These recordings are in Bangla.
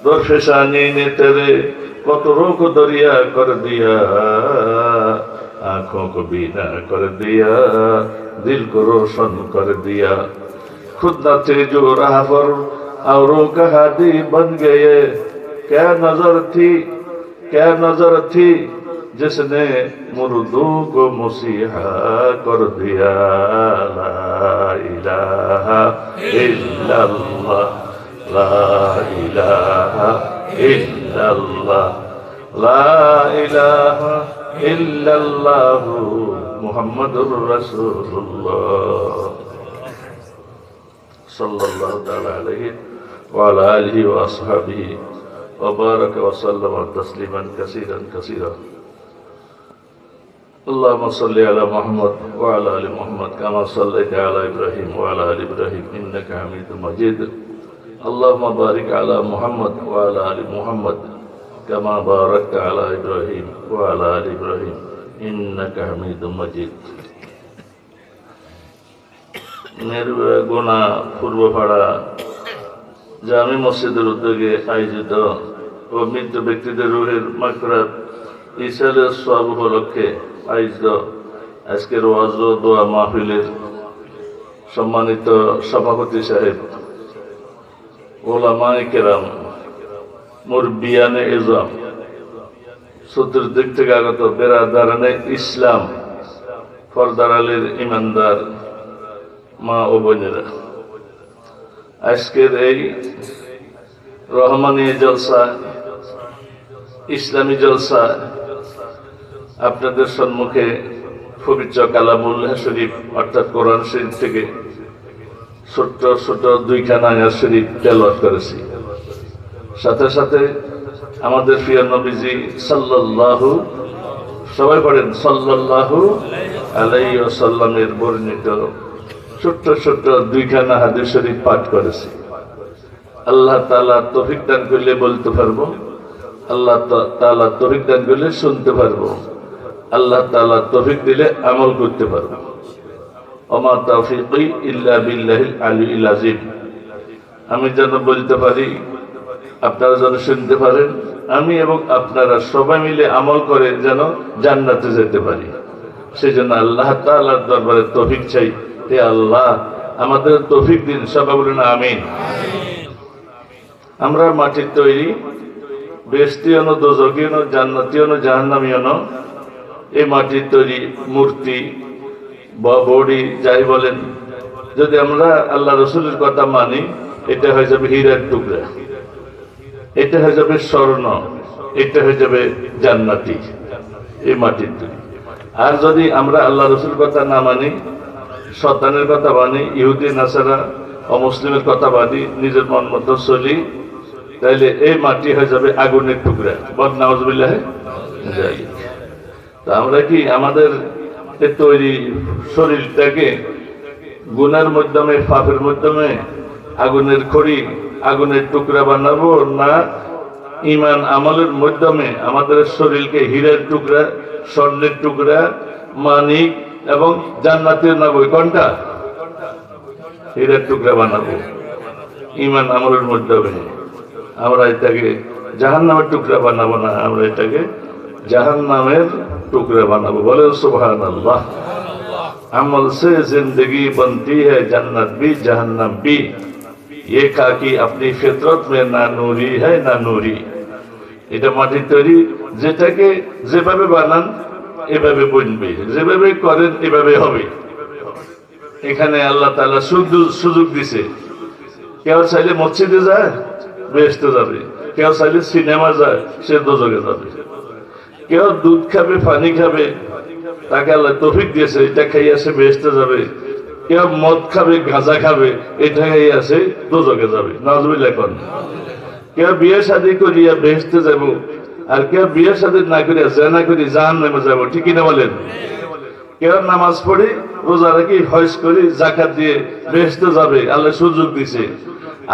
दो फिसानी ने तेरे कतरों को दरिया कर दिया आंखों को बीना कर दिया दिल को रोशन कर दिया खुद न थे जो राह पर औरों का हादी बन गए क्या नजर थी क्या नजर थी जिसने मुर्दू को मुसीहा कर दिया ला इलाहा इल्लल्लाह لا إله إلا الله. لا إله إلا الله. محمد رسول الله صلى الله تعالى عليه وعلى آله وأصحابه وبارك وسلم تسليما كثيرا كثيرا اللهم صل على محمد وعلى آل محمد كما صليت على إبراهيم وعلى آل إبراهيم إنك حميد مجيد اللهم بارك على محمد وعلى ال محمد كما باركت على ابراهيم وعلى ال ابراهيم انك حميد مجيد নির্গুণা পূর্বপাড়া জামি মসজিদের উদ্যোগে আয়োজিত ও মৃত ব্যক্তিদের রুহের মাকরাত ইসালের সব উপলক্ষে আয়োজিত আজকের ওয়াজ ও দোয়া মাহফিলের সম্মানিত সভাপতি সাহেব কেরাম থেকে আগত ইসলাম, ফরদার আলীর ইমানদার মা ও বোনেরা। আজকের এই রহমানী জলসা, ইসলামী জলসা আপনাদের সম্মুখে পবিত্র কালামুল্লাহ শরীফ অর্থাৎ কোরআন শরীফ থেকে ছোট্ট ছোট দুইখানা আয়াত শরীফ তেলওয়াত করেছি। সাথে সাথে আমাদের প্রিয় নবীজি সাল্লাল্লাহু, সবাই পড়েন, সাল্লাল্লাহু আলাইহি ওয়াসাল্লামের বর্ণিত ছোট্ট ছোট্ট দুইখানা হাদিস শরীফ পাঠ করেছি। আল্লাহ তাআলা তৌফিক দান করলে বলতে পারব, আল্লাহ তাআলা তৌফিক দান করলে শুনতে পারব, আল্লাহ তাআলা তৌফিক দিলে আমল করতে পারব। ইল্লা বিল্লাহিল আমি যেন বলতে পারি, আপনারা যেন শুনতে পারেন, আমি এবং আপনারা সবাই মিলে আমল করে যেন জান্নাতে যেতে পারি। সেই জন্য আল্লাহ তাআলার দরবারে তৌফিক চাই। হে আল্লাহ, আমাদের তৌফিক দিন, সবাই বলুন আমিন। আমরা মাটির তৈরি বেস্তীয় দোজকীয় জান্নাতীয় জাহান্নামীয় এই মাটির তৈরি মূর্তি বা বডি যাই বলেন, যদি আমরা আল্লাহ রসুলের কথা মানি, এটা হয়ে যাবে হীরার টুকরা, এটা হয়ে যাবে স্বর্ণ, এটা হয়ে যাবে জান্নাতি, এই মাটির আর যদি আমরা আল্লাহ রসুল কথা না মানি সন্তানের কথা মানি, ইহুদি, নাসারা, অমুসলিমের কথা মানি, নিজের মন মতো চলি, তাইলে এই মাটি হয়ে যাবে আগুনের টুকরা। বদ নওয়াজবিল্লাহ তা আমরা কি আমাদের তৈরি শরীরটাকে গুনার মাধ্যমে, পাপের মাধ্যমে আগুনের খড়ি, আগুনের টুকরা বানাবো না, ইমান আমলের মাধ্যমে আমাদের শরীরকে হীরের টুকরা, স্বর্ণের টুকরা, মানিক এবং জান্নাতের নাবই কোনটা? হীরের টুকরা বানাবো। ইমান আমলের মাধ্যমে আমরা এটাকে জাহান নামের টুকরা বানাবো না, আমরা এটাকে জাহান নামের टुकड़े बनाबो बोले सुबहान अल्लाह अमल से जिंदगी बनती है जन्नत भी जहन्नम भी ये काकी अपनी फितरत में ना नूरी है না নুরি এটা মাটির তৈরি যেটাকে যেভাবে বানান এভাবে বনবে যেভাবে করেন এভাবে হবে এখানে আল্লাহ তাআলা সুযোগ দিছে কেউ চাইলে মসজিদে যায় বেহেশতে যাবে কেউ চাইলে সিনেমা যায় সে দোজকে যাবে কেউ দুধ খাবে, পানি খাবে, তাকে আল্লাহ তফিক দিয়েছে, এটা খাইয়ে আসে বেহেস্তে যাবে। কেউ মদ খাবে, গাঁজা খাবে, এটা খাইয়ে আসে দোজকে যাবে। নজবিল এখন। কেউ বিয়ে শাদী করিয়া বেহেস্তে যাব, আর কেউ বিয়ে শাদী না করিয়া জেনা করি জাহান নেমে যাব, ঠিক না বলেন? কেউ নামাজ পড়ে, রোজা রাখি, হজ করি জাকাত দিয়ে বেহেস্তে যাবে, আল্লাহ সুযোগ দিছে।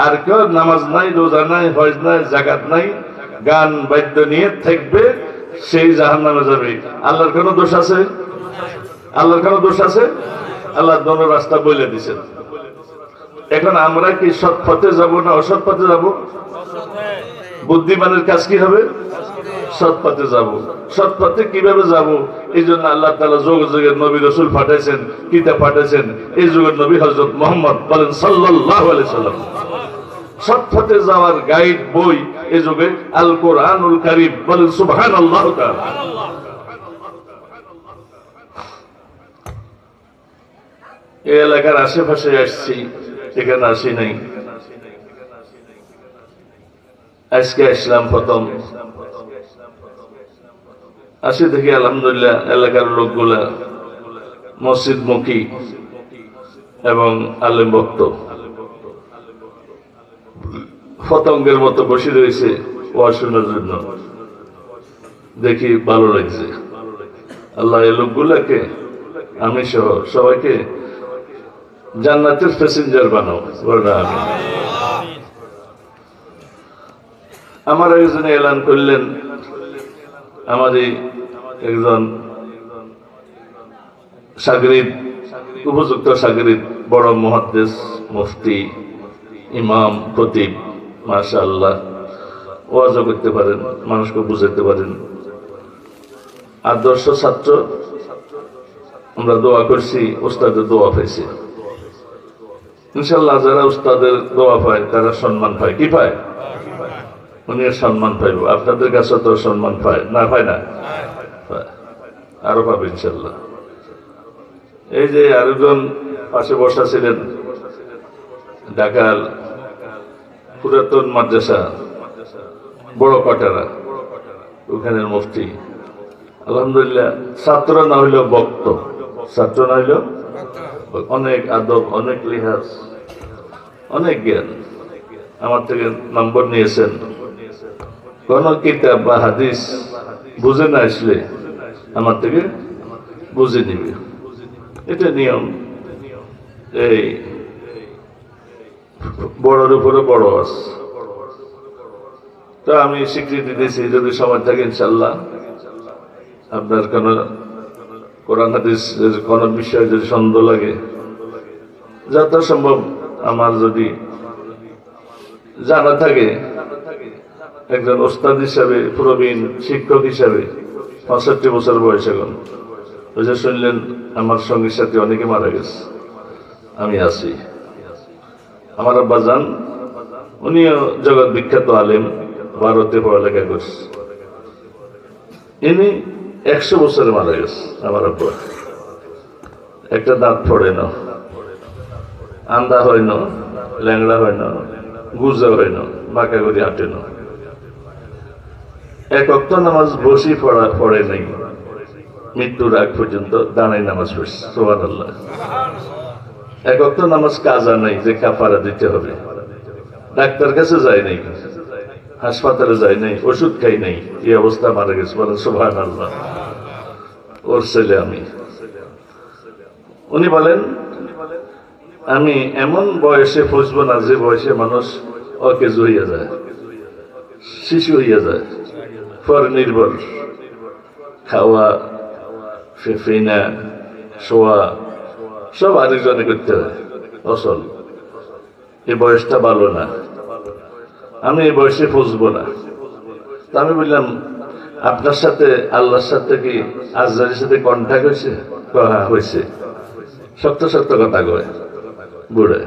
আর কেউ নামাজ নাই, রোজা নাই, হজ নাই জাকাত নাই, গান বাদ্য নিয়ে থাকবে সেই জাহান নামে যাবে। আল্লাহর কোনো দোষ আছে? আল্লাহর কোনো দোষ আছে? আল্লাহ দোনো রাস্তা বলে দিছেন। এখন আমরা কি সৎ পথে যাব না অসৎ পথে যাব? বুদ্ধিমানের কাজ কি হবে? সৎ পথে যাব। সৎ পথে কীভাবে যাব? এই জন্য আল্লাহ তালা যোগ যুগের নবী রসুল পাঠাইছেন, কিতাব পাঠাইছেন। এই যুগের নবী হজরত মোহাম্মদ বলেন সাল্লাহ সাল্লাম সৎ পথে যাওয়ার গাইড, বই এই যুগে আল কোরআনুল কারিম বলেন সুবহান আল্লাহ এই এলাকার আশেপাশে আসছি, এখানে আসি নাই। আজকে আসলাম প্রথম। আসি দেখি, আলহামদুলিল্লাহ, এলাকার লোকগুলা মসজিদ মুখী এবং আলেম ভক্ত পতঙ্গের মতো বসে রয়েছে ওয়াজ শোনার জন্য। দেখি ভালো লাগছে। আল্লাহ এই লোকগুলাকে, আমি সহ সবাইকে জান্নাতের প্যাসেঞ্জার বানাও। আমার একজন এলান করলেন। আমারই একজন সাগরিদ উপযুক্ত সাগরিদ বড় মহাদ্দেশ, মুফতি, ইমাম, খতিব। মাশা আল্লাহ ওয়াজও করতে পারেন, মানুষকে বুঝাতে পারেন। আদর্শ ছাত্র, আমরা দোয়া করছি ওস্তাদের দোয়া পাইছি। ইনশাল্লাহ যারা উস্তাদের দোয়া পায়, তারা সম্মান পায়। কি পায়? উনি সম্মান পাইব। আপনাদের কাছে তো সম্মান পায়। না পায় না। আরও পাবে ইনশাল্লাহ এই যে আরেকজন পাশে বসা ছিলেন, ঢাকার পুরাতন মাদ্রাসা, বড় কটারা ওখানের মুফতি। আলহামদুলিল্লাহ ছাত্র না হইলেও বক্ত ছাত্র না হইলেও অনেক আদব, অনেক লিহাজ, অনেক জ্ঞান। আমার থেকে নম্বর নিয়েছেন। কোন কিতাব বা হাদিস বুঝে না আসলে আমার থেকে বুঝে নিবে। এটা নিয়ম। এই বড়র উপরে বড় আছে তো আমি স্বীকৃতি দিয়েছি, যদি সময় থাকে ইনশাল্লাহ। আপনার কোন কোরআন হাদিস কোন বিষয়ে যদি সন্দেহ লাগে যত সম্ভব আমার যদি জানা থাকে, একজন ওস্তাদ হিসাবে, প্রবীণ শিক্ষক হিসাবে, পঁয়ষট্টি বছর বয়স এখন। ওই যে শুনলেন, আমার সঙ্গীর সাথে অনেকে মারা গেছে। আমি আছি। আমার আব্বা যান, উনিও জগৎ বিখ্যাত আলেম, ভারতে পড়ালেখা করছে। ইনি একশো বছরে মারা গেছে, আমার আব্বা। একটা দাঁত পড়ে না, আন্দা হয় না, ল্যাংড়া হয় না, গুজা হয় না, বাঁকা করে হাঁটে না। এক অক্ত নামাজ বসি পড়া, পড়ে নাই। মৃত্যুর আগ পর্যন্ত দাঁড়াই নামাজ পড়ছে সোহান আল্লাহ এক অক্ত নামাজ কাজা নাই, যে কাফারা দিতে হবে। ডাক্তার কাছে যায় নাই, হাসপাতালে যায় নাই, ওষুধ খাই নাই, এই অবস্থা মারা গেছে বলে সোহান আল্লাহ ওর ছেলে আমি। উনি বলেন, আমি এমন বয়সে ফুসবো না, যে বয়সে মানুষ অকেজ হইয়া যায়, শিশু হইয়া যায় পর নির্ভর। খাওয়া ফিনা শোয়া সব আরেকজনে করতে হয়। অসল। এই বয়সটা ভালো না। আমি এই বয়সে ফুসবো না। তা আমি বললাম, আপনার সাথে, আল্লাহর সাথে কি আজরারের সাথে কন্ট্যাক্ট হয়েছে? হ্যাঁ হয়েছে। সত্য সত্য কথা কয়। বুড়ে।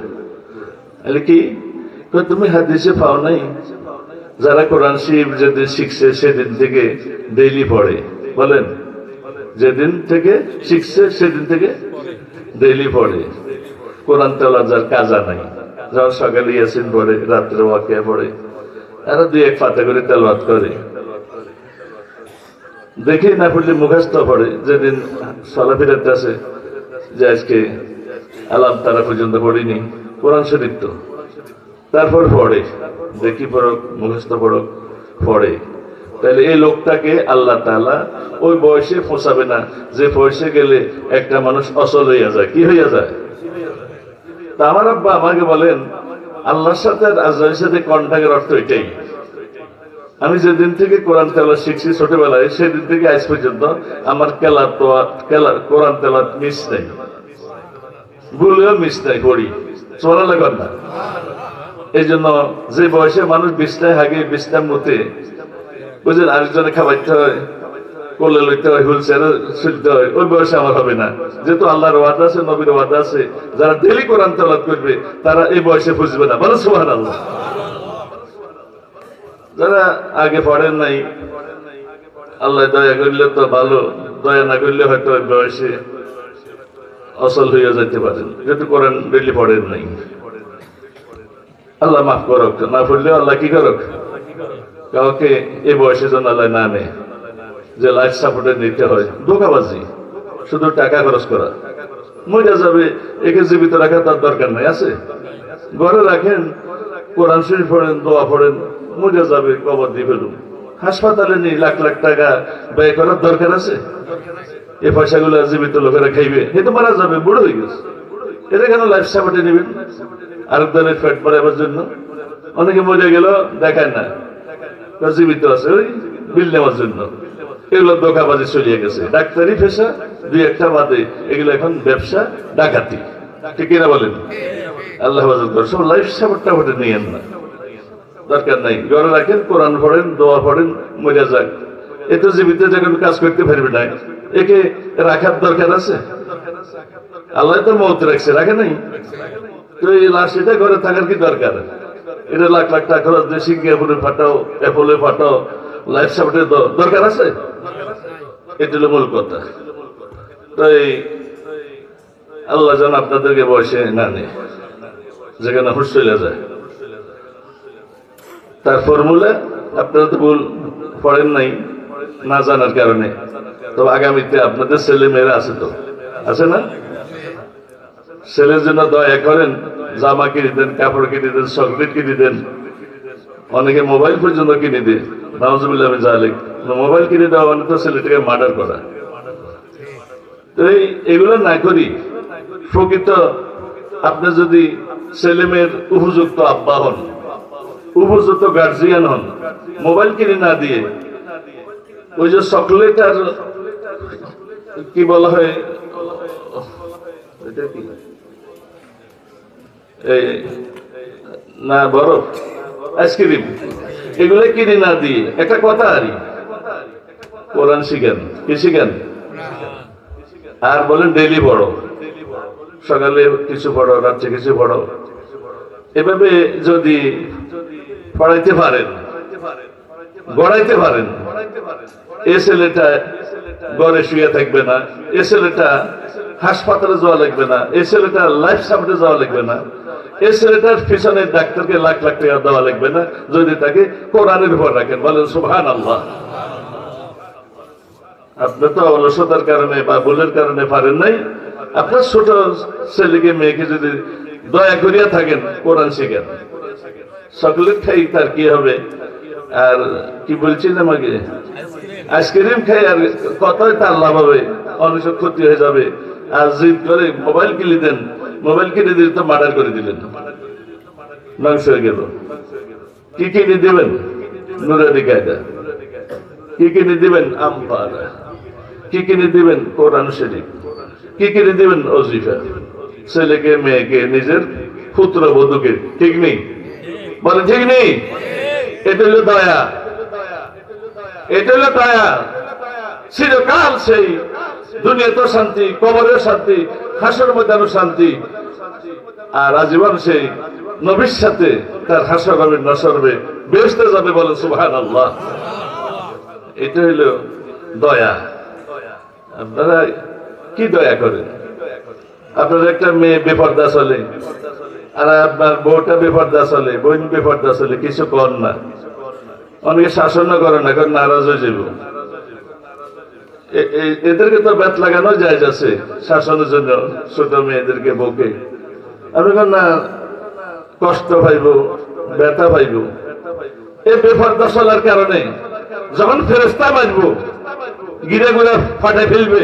এলে কি? তুমি হাদিসে পাও নাই? যারা কোরআন শরীফ যেদিন শিখছে, সেদিন থেকে ডেইলি পড়ে। বলেন, যেদিন থেকে শিখছে, সেদিন থেকে ডেইলি পড়ে। কোরআন তেলা যার কাজা নাই। যখন সকালে ইয়াসিন পড়ে, রাত্রে ওয়াকিয়া পড়ে এরা দুই এক পাতা করে তেলবাদ করে। দেখেই না পড়লে মুখস্থ পড়ে। যেদিন চলাফেরাতে আছে যে আজকে আলাম তারা পর্যন্ত পড়িনি, কোরআন শরীফ তো। তারপর পড়ে। দেখি পড়ক, মুখস্থ পড়ক, পড়ে। তাহলে এই লোকটাকে আল্লাহ তাআলা ওই বয়সে ফোঁসাবে না। যে বয়সে গেলে একটা মানুষ অসল হইয়া যায়। কি হইয়া যায়? তা আমার আব্বা আমাকে বলেন, আল্লাহর সাথে আর আজরাইলের সাথে কন্ট্যাক্টের অর্থ এটাই। আমি যেদিন থেকে কোরআন তেলাত শিখছি ছোটবেলায়, সেদিন থেকে আজ পর্যন্ত আমার কেলার তো কেলার কোরআন তেলাত মিস নেই। ভুলেও মিস নেই, পড়ি। সোনালা কর না। এই জন্য যে বয়সে মানুষ বিছনায় হাগে, বিছনার মতে বুঝলেন? আরেকজনে খাবাইতে হয় কোলে লইতে হয় হুইল চেয়ারে শুনতে হয়। ওই বয়সে আমার হবে না। যেহেতু আল্লাহর ওয়াদা আছে, নবীর ওয়াদা আছে, যারা ডেলি কোরআন তেলাওয়াত করবে, তারা এই বয়সে বুঝবে না। বলো সুবহানাল্লাহ। যারা আগে পড়েন নাই, আল্লাহ দয়া করলে তো ভালো, দয়া না করলে হয়তো ওই বয়সে অসল হইয়া যাইতে পারেন। যেহেতু করেন ডেলি পড়েন নাই। আল্লাহ মাফ করক, না পড়লেও আল্লাহ কি করক? কাউকে এই বয়সে যেন আল্লাহ না নেয় যে লাইফ সাপোর্টে নিতে হয়। ধোকাবাজি, শুধু টাকা খরচ করা। মরে যাবে, একে জীবিত রাখা তার দরকার নাই, আছে? ঘরে রাখেন, কোরআন শরীফ পড়েন, দোয়া পড়েন মরে যাবে, কবর দিয়ে ফেলুন। হাসপাতালে নেই, লাখ লাখ টাকা ব্যয় করার দরকার আছে? এই পয়সাগুলো জীবিত লোকেরা খাইবে, এ তো মারা যাবে, বুড়ো হয়ে গেছে। এটা কেন লাইফ সাপোর্টে নেবেন? আরেক দলের ফ্যাট বাড়াবার জন্য। অনেকে মরে গেল দেখায় না। জীবিত আছে, ওই বিল নেওয়ার জন্য। এগুলো দোকাবাজি চলিয়ে গেছে। ডাক্তারি পেশা, দুই একটা বাদে। এগুলো এখন ব্যবসা, ডাকাতি। ঠিক কিনা বলেন? আল্লাহ সব লাইফ সাপোর্টটা ওটা নিয়েন না। দরকার নাই। ঘরে রাখেন, কোরআন পড়েন, দোয়া পড়েন মজা যাক। এ তো জীবিত যখন কাজ করতে পারবে না। একে রাখার দরকার আছে? আল্লাহ তো মত রাখছে, রাখে নাই? তো এই লাশ এটা ঘরে থাকার কি দরকার? এটা লাখ লাখ টাকা খরচ দিয়ে সিঙ্গাপুরে ফাটাও অ্যাপলে ফাটাও লাইফ সাপোর্টের দরকার আছে? এটা হলো মূল কথা। তো এই আল্লাহ যেন আপনাদেরকে বয়সে না নেই যেখানে হুশ চলে যায়। তার ফর্মুলা আপনারা তো ভুল পড়েন নাই, না জানার কারণে। তো আগামীতে আপনাদের ছেলে মেয়েরা আছে তো? আছে না? ছেলের জন্য দয়া করেন। জামা কিনে দেন কাপড় কিনে দেন চকলেট কিনে দেন অনেকে মোবাইল পর্যন্ত কিনে দেয়। আমি জালিক মোবাইল কিনে দেওয়া মানে তো ছেলেটাকে মার্ডার করা। এই, এগুলো না করি। প্রকৃত আপনি যদি ছেলে উপযুক্ত আব্বা হন, উপযুক্ত গার্জিয়ান হন, মোবাইল কিনে না দিয়ে, ওই যে চকলেট আর কি বলা হয়? এটা কি? এই, না, বরফ, আইসক্রিম, এগুলো কিনে না দিয়ে একটা কথা আরি। কোরআন শিখেন, কি শিখেন? আর বলেন ডেলি বড় সকালে কিছু পড়ো, রাত্রে কিছু পড়ো। এভাবে যদি পড়াইতে পারেন, গড়াইতে পারেন, এ ছেলেটা গড়ে শুয়ে থাকবে না, এ ছেলেটা হাসপাতালে যাওয়া লাগবে না, এ ছেলেটা লাইফ সাপোর্টে যাওয়া লাগবে না। এ ছেলেটার পিছনে ডাক্তারকে লাখ লাখ টাকা দেওয়া লাগবে না? যদি তাকে কোরআনের উপর রাখেন, বলেন সুহান আল্লাহ আপনি তো অলসতার কারণে বা ভুলের কারণে পারেন নাই। আপনার ছোট ছেলেকে, মেয়েকে যদি দয়া করিয়া থাকেন, কোরআন শিখেন। চকলেট খাই, তার কি হবে? আর কি বলছেন আমাকে? আইসক্রিম খাই, আর কতই তার লাভ হবে? অনেক ক্ষতি হয়ে যাবে। আর জিদ করে মোবাইল কিনে দেন। মোবাইল কিনে দিলে তো মার্ডার করে দিলেন। ধ্বংস হয়ে গেল। কি কিনে দেবেন? নুরানি কায়দা। কি কিনে দিবেন? আমপারা কি কিনে দিবেন? কোরআন শরীফ। কি কিনে দিবেন? অজিফা। ছেলেকে, মেয়েকে, নিজের পুত্র, বধূকে। ঠিক নেই? বলে ঠিক নেই? এটা হলো দয়া। এটা হলো দয়া। চিরকাল সেই দুনিয়া তো শান্তি কবরের শান্তি হাসর ময়দানও শান্তি। আর আজীবন সেই নবীর সাথে তার হাসর হবে নসরবে বেসতে যাবে বলেন সুবহান আল্লাহ এটা হইল দয়া। আপনারা কি দয়া করেন? আপনার একটা মেয়ে বেপর্দা চলে, আর আপনার বউটা বেপর্দা চলে, বোন বেপর্দা চলে, কিছু কর না। অনেকে শাসনও করে না কারণ নারাজ হয়ে যাব এদেরকে তো ব্যাত লাগানো যায় আছে, শাসনের জন্য, ছোট মেয়েদেরকে বকে আমি না, কষ্ট পাইব, ব্যথা পাইব। এই বেপর্দা চলার কারণে যখন ফেরেস্তা বাজবো গিরে গুড়া ফাটাই ফেলবে,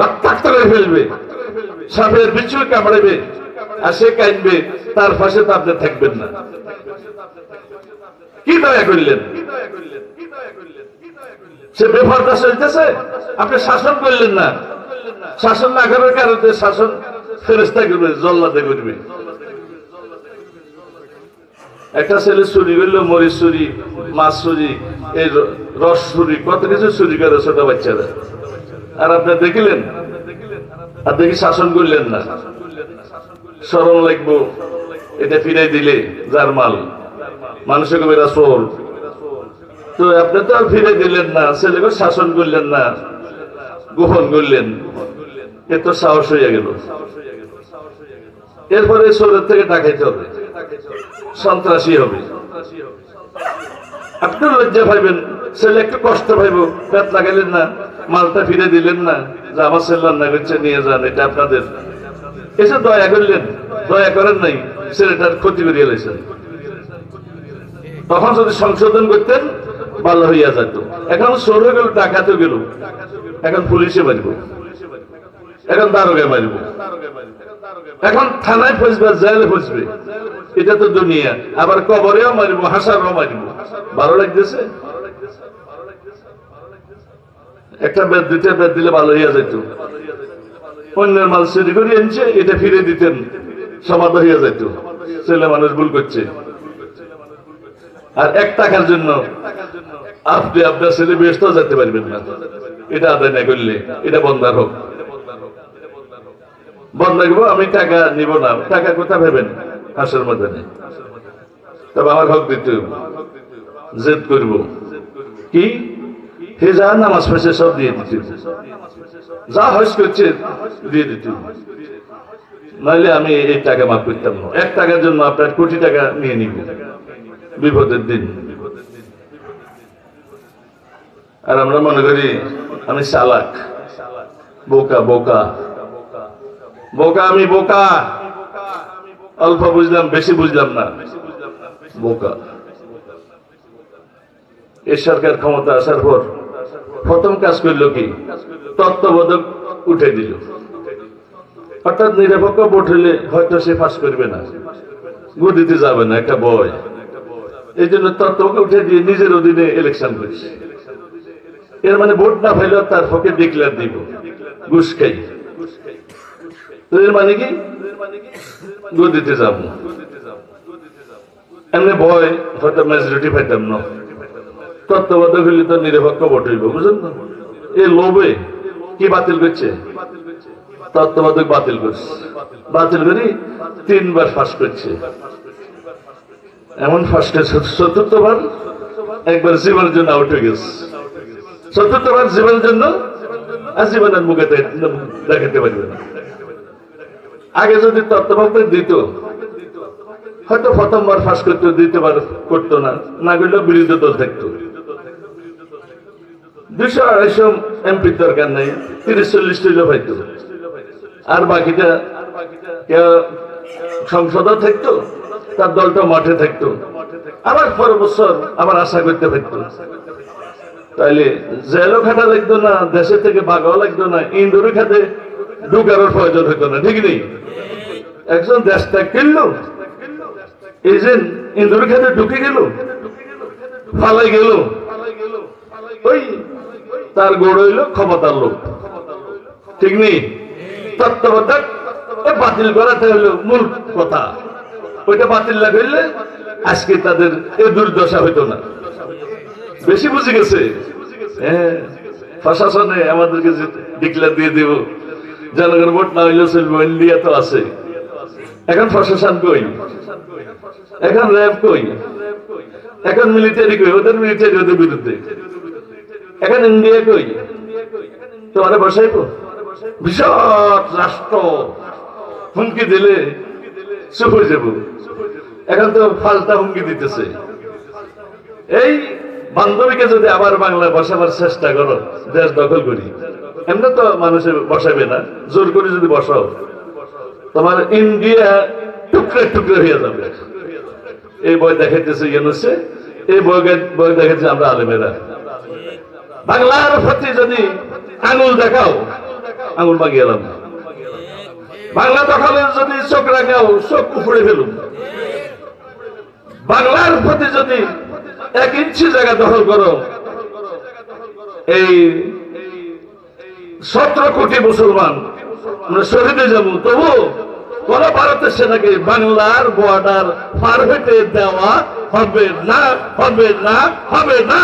রক্তাক্ত করে ফেলবে, সাপের বিচ্ছু কামড়াবে আর সে কাঁদবে, তার পাশে তো আপনি থাকবেন না। কি দয়া করলেন? সে বেফরটা চলতেছে? আপনি শাসন করলেন না। শাসন না করার কারণে শাসন ফেরেস্তা করবে, জল্লাদে করবে। একটা ছেলে চুরি করল, মরিচ চুরি, মাছ চুরি, এই রস চুরি, কত কিছু চুরি করে ছোট বাচ্চারা। আর আপনি দেখিলেন? আর দেখি শাসন করলেন না। স্মরণ লাগবো, এটা ফিরাই দিলে যার মাল। মানুষের কবিরা চোর? তো আপনি তো আর ফিরে দিলেন না, ছেলেকে শাসন করলেন না, গোপন করলেন। এ তো সাহস হয়ে গেল। এরপরে চোরের থেকে ডাকাইতে হবে। সন্ত্রাসী হবে। আপনি লজ্জা পাইবেন, ছেলে একটু কষ্ট পাইব, পেট লাগাইলেন না, মালটা ফিরে দিলেন না, যে আমার ছেলে রান্না করছে, নিয়ে যান, এটা আপনাদের। এসে দয়া করলেন, দয়া করেন নাই, ছেলেটার ক্ষতি করিয়ে লেছেন তখন যদি সংশোধন করতেন ভালো হইয়া যেত এখন হয়ে গেল, ডাকাতে গেল। এখন পুলিশে মারিব। এখন দারোগায় মারিব। এখন থানায় ফসবে, জেলে ফসবে। এটা তো দুনিয়া। আবার কবরেও মারিব, হাসারও মারিব। ভালো লাগতেছে? একটা বেদ দুইটা বেদ দিলে ভালো হইয়া যেত অন্যের মাল চুরি করে এনেছে এটা ফিরে দিতেন। সমাধা হইয়া যেত ছেলে মানুষ ভুল করছে। আর এক টাকার জন্য আপনি আপনার ছেলে ব্যস্ত যেতে পারবেন না। এটা আদায় না করলে এটা বন্ধার হোক। বন্ধ রাখব আমি টাকা নিব না। টাকা কোথা ভেবেন হাসের মধ্যে নেই তবে আমার হক দিতে। জেদ করব। কি? হে যা নামাজ পড়ছে, সব দিয়ে দিতে যা হস করছে, দিয়ে দিতে। নাহলে আমি এই টাকা মাফ করতাম না। এক টাকার জন্য আপনার কোটি টাকা নিয়ে নিব। বিপদের দিন। আর আমরা মনে করি, আমি চালাক বোকা বোকা। বোকা আমি বোকা। অল্প বুঝলাম, বেশি বুঝলাম না। বোকা। এই সরকার ক্ষমতা আসার পর প্রথম কাজ করল কি? তত্ত্বাবধায়ক উঠে দিল। অর্থাৎ নিরপেক্ষ ভোট হলে হয়তো সে ফাঁস করবে না। গদিতে যাবে না, একটা বয়। এই জন্য তত্ত্বকে উঠে দিয়ে নিজের অধীনে ইলেকশন করছে এর মানে ভোট না পাইলেও তার পক্ষে ডিক্লেয়ার দিব। খাই। এর মানে কি? গদিতে যাব। এমনি ভয়, হয়তো মেজরিটি পাইতাম না। তত্ত্বাবধায়ক হইলে তো নিরপেক্ষ ভোট হইব, বুঝলেন না এই লোভে কি বাতিল করছে? তত্ত্বাবধায়ক বাতিল করছে। বাতিল করি তিনবার ফাঁস করছে। এমন করছে চতুর্থবার একবার জীবনের জন্য আউট হয়ে গেছে। চতুর্থবার জীবনের জন্য আর জীবনের মুখে দেখাতে পারবে না। আগে যদি তত্ত্বাবধায়ক দিত, হয়তো প্রথমবার ফাঁস করতো, দ্বিতীয়বার করতো না। না করলেও বিরোধী দল থাকতো। দুশো আড়াইশো এমপি দরকার নেই, তিরিশ চল্লিশ হইলেও পাইতো। আর বাকিটা কেউ সংসদ থাকতো তার দলটা মাঠে থাকতো। আবার পরের বছর আবার আশা করতে পারতো। তাইলে জেলও খাটা লাগতো না দেশে থেকে ভাগাও লাগতো না ইন্দুরে খাতে ঢুকানোর প্রয়োজন হতো না, ঠিক নেই? একজন দেশ ত্যাগ করল, এই যে ইন্দুরে খাতে ঢুকে গেল ফালাই গেল, ওই তার গোড় হইল ক্ষমতার লোক, ঠিক নেই? তত্ত্বাবধায়ক বাতিল করাটা হলো মূল কথা। ওইটা বাতিল না করলে আজকে তাদের এ দুর্দশা হইতো না। বেশি বুঝে গেছে? হ্যাঁ প্রশাসনে আমাদেরকে ডিক্লেয়ার দিয়ে দেব, জনগণ ভোট না হইলেও চলবে ইন্ডিয়া তো আছে। এখন প্রশাসন কই? এখন র্যাব কই? এখন মিলিটারি কই? ওদের মিলিটারি ওদের বিরুদ্ধে। এখন ইন্ডিয়া কই? তোমারে বসাইবো? বিশাল রাষ্ট্র। হুমকি দিলে চুপ হয়ে যাব। এখন তো ফালতা হুমকি দিতেছে। এই বান্ধবীকে যদি আবার বাংলায় বসাবার চেষ্টা করো, দেশ দখল করি। এমনি তো মানুষে বসাবে না, জোর করে যদি বসাও, তোমার ইন্ডিয়া টুকরে টুকরে হয়ে যাবে। এই বই দেখাইতেছে ইউনুসে, এই বই বই দেখাচ্ছে আমরা আলেমেরা। বাংলার প্রতি যদি আঙুল দেখাও, আঙুল বাগিয়ে বাংলা দখলে যদি চোখ রাখাও চোখ উপড়ে ফেলুন বাংলার প্রতি যদি এক ইঞ্চি জায়গা দখল করো, এই সতেরো কোটি মুসলমান শহীদে যাব। তবু কোন ভারতের সেনাকে বাংলার বর্ডার পার হইতে দেওয়া হবে না হবে না হবে না।